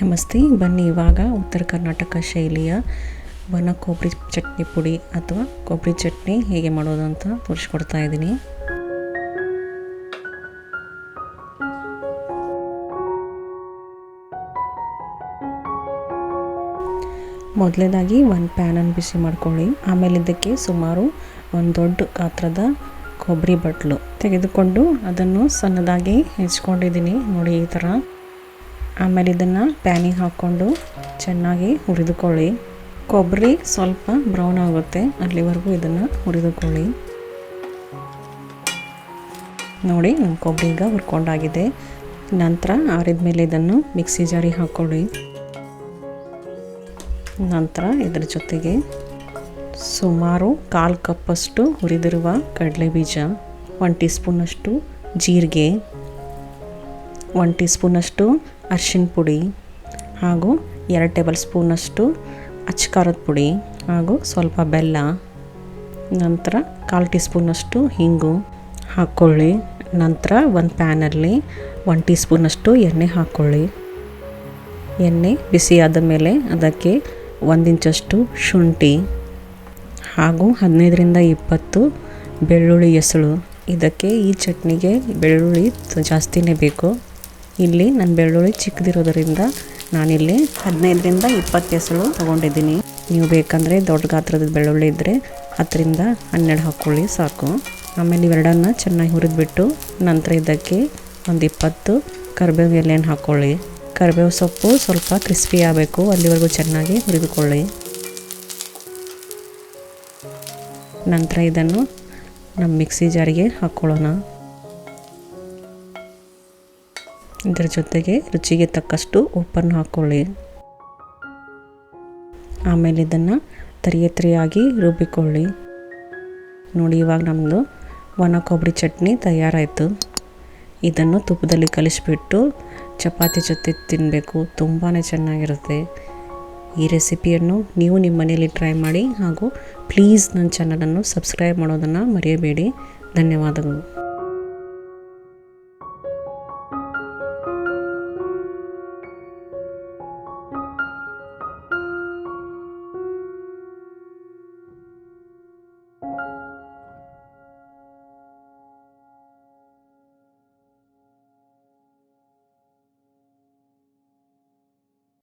ನಮಸ್ತೆ, ಬನ್ನಿ ಇವಾಗ ಉತ್ತರ ಕರ್ನಾಟಕ ಶೈಲಿಯ ಒಣ ಕೊಬ್ಬರಿ ಚಟ್ನಿ ಪುಡಿ ಅಥವಾ ಕೊಬ್ಬರಿ ಚಟ್ನಿ ಹೇಗೆ ಮಾಡೋದು ಅಂತ ತೋರಿಸ್ಕೊಡ್ತಾ ಇದ್ದೀನಿ. ಮೊದಲನೇದಾಗಿ ಒಂದು ಪ್ಯಾನನ್ನು ಬಿಸಿ ಮಾಡ್ಕೊಳ್ಳಿ. ಆಮೇಲೆ ಇದಕ್ಕೆ ಸುಮಾರು ಒಂದು ದೊಡ್ಡ ಗಾತ್ರದ ಕೊಬ್ಬರಿ ಬಟ್ಲು ತೆಗೆದುಕೊಂಡು ಅದನ್ನು ಸಣ್ಣದಾಗಿ ಹೆಚ್ಕೊಂಡಿದ್ದೀನಿ. ನೋಡಿ ಈ ಥರ. ಆಮೇಲೆ ಇದನ್ನು ಪ್ಯಾನಿಗೆ ಹಾಕ್ಕೊಂಡು ಚೆನ್ನಾಗಿ ಹುರಿದುಕೊಳ್ಳಿ. ಕೊಬ್ಬರಿ ಸ್ವಲ್ಪ ಬ್ರೌನ್ ಆಗುತ್ತೆ. ಅಲ್ಲಿವರೆಗೂ ಇದನ್ನು ಹುರಿದುಕೊಳ್ಳಿ. ನೋಡಿ, ನಮ್ಮ ಕೊಬ್ಬರಿ ಈಗ ಹುರ್ಕೊಂಡಾಗಿದೆ. ನಂತರ ಆರಿದ ಮೇಲೆ ಇದನ್ನು ಮಿಕ್ಸಿ ಜಾರಿ ಹಾಕ್ಕೊಳ್ಳಿ. ನಂತರ ಇದರ ಜೊತೆಗೆ ಸುಮಾರು ಕಾಲು ಕಪ್ಪಷ್ಟು ಹುರಿದಿರುವ ಕಡಲೆ ಬೀಜ ಒನ್ ಟೀ ಸ್ಪೂನಷ್ಟು ಜೀರಿಗೆ ಒನ್ ಟೀ ಸ್ಪೂನಷ್ಟು ಅರಿಶಿನ ಪುಡಿ ಹಾಗೂ ಎರಡು ಟೇಬಲ್ ಸ್ಪೂನಷ್ಟು ಅಚ್ಚಕಾರದ ಪುಡಿ ಹಾಗೂ ಸ್ವಲ್ಪ ಬೆಲ್ಲ, ನಂತರ ಕಾಲು ಟೀ ಸ್ಪೂನಷ್ಟು ಹಿಂಗು ಹಾಕ್ಕೊಳ್ಳಿ, ನಂತರ ಒಂದು ಪ್ಯಾನಲ್ಲಿ ಒನ್ ಟೀ ಸ್ಪೂನಷ್ಟು ಎಣ್ಣೆ ಹಾಕ್ಕೊಳ್ಳಿ. ಎಣ್ಣೆ ಬಿಸಿಯಾದ ಮೇಲೆ ಅದಕ್ಕೆ ಒಂದು ಇಂಚಷ್ಟು ಶುಂಠಿ ಹಾಗೂ ಹದಿನೈದರಿಂದ ಇಪ್ಪತ್ತು ಬೆಳ್ಳುಳ್ಳಿ ಎಸಳು ಇದಕ್ಕೆ ಈ ಚಟ್ನಿಗೆ ಬೆಳ್ಳುಳ್ಳಿ ಜಾಸ್ತಿನೇ ಬೇಕು. ಇಲ್ಲಿ ನನ್ನ ಬೆಳ್ಳುಳ್ಳಿ ಚಿಕ್ಕದಿರೋದರಿಂದ ನಾನಿಲ್ಲಿ ಹದಿನೈದರಿಂದ ಇಪ್ಪತ್ತು ಎಸಳು ತೊಗೊಂಡಿದ್ದೀನಿ. ನೀವು ಬೇಕಂದರೆ ದೊಡ್ಡ ಗಾತ್ರದ ಬೆಳ್ಳುಳ್ಳಿ ಇದ್ದರೆ ಹತ್ತರಿಂದ ಹನ್ನೆರಡು ಹಾಕ್ಕೊಳ್ಳಿ ಸಾಕು. ಆಮೇಲೆ ಇವೆರಡನ್ನು ಚೆನ್ನಾಗಿ ಹುರಿದ್ಬಿಟ್ಟು ನಂತರ ಇದಕ್ಕೆ ಒಂದು ಇಪ್ಪತ್ತು ಕರಿಬೇವು ಎಲೆಯನ್ನು ಹಾಕ್ಕೊಳ್ಳಿ ಕರಿಬೇವು ಸೊಪ್ಪು ಸ್ವಲ್ಪ ಕ್ರಿಸ್ಪಿ ಆಗಬೇಕು, ಅಲ್ಲಿವರೆಗೂ ಚೆನ್ನಾಗಿ ಹುರಿದುಕೊಳ್ಳಿ. ನಂತರ ಇದನ್ನು ನಮ್ಮ ಮಿಕ್ಸಿ ಜಾರಿಗೆ ಹಾಕ್ಕೊಳ್ಳೋಣ ಇದರ ಜೊತೆಗೆ ರುಚಿಗೆ ತಕ್ಕಷ್ಟು ಉಪ್ಪನ್ನು ಹಾಕ್ಕೊಳ್ಳಿ ಆಮೇಲೆ ಇದನ್ನು ತರಿಯತ್ರಿಯಾಗಿ ರುಬ್ಬಿಕೊಳ್ಳಿ. ನೋಡಿ, ಇವಾಗ ನಮ್ಮದು ಒಣ ಕೊಬ್ಬರಿ ಚಟ್ನಿ ತಯಾರಾಯಿತು. ಇದನ್ನು ತುಪ್ಪದಲ್ಲಿ ಕಲಿಸ್ಬಿಟ್ಟು ಚಪಾತಿ ಜೊತೆ ತಿನ್ನಬೇಕು ತುಂಬಾ ಚೆನ್ನಾಗಿರುತ್ತೆ. ಈ ರೆಸಿಪಿಯನ್ನು ನೀವು ನಿಮ್ಮ ಮನೆಯಲ್ಲಿ ಟ್ರೈ ಮಾಡಿ ಹಾಗೂ ಪ್ಲೀಸ್ ನನ್ನ ಚಾನಲನ್ನು ಸಬ್ಸ್ಕ್ರೈಬ್ ಮಾಡೋದನ್ನು ಮರೆಯಬೇಡಿ. ಧನ್ಯವಾದಗಳು.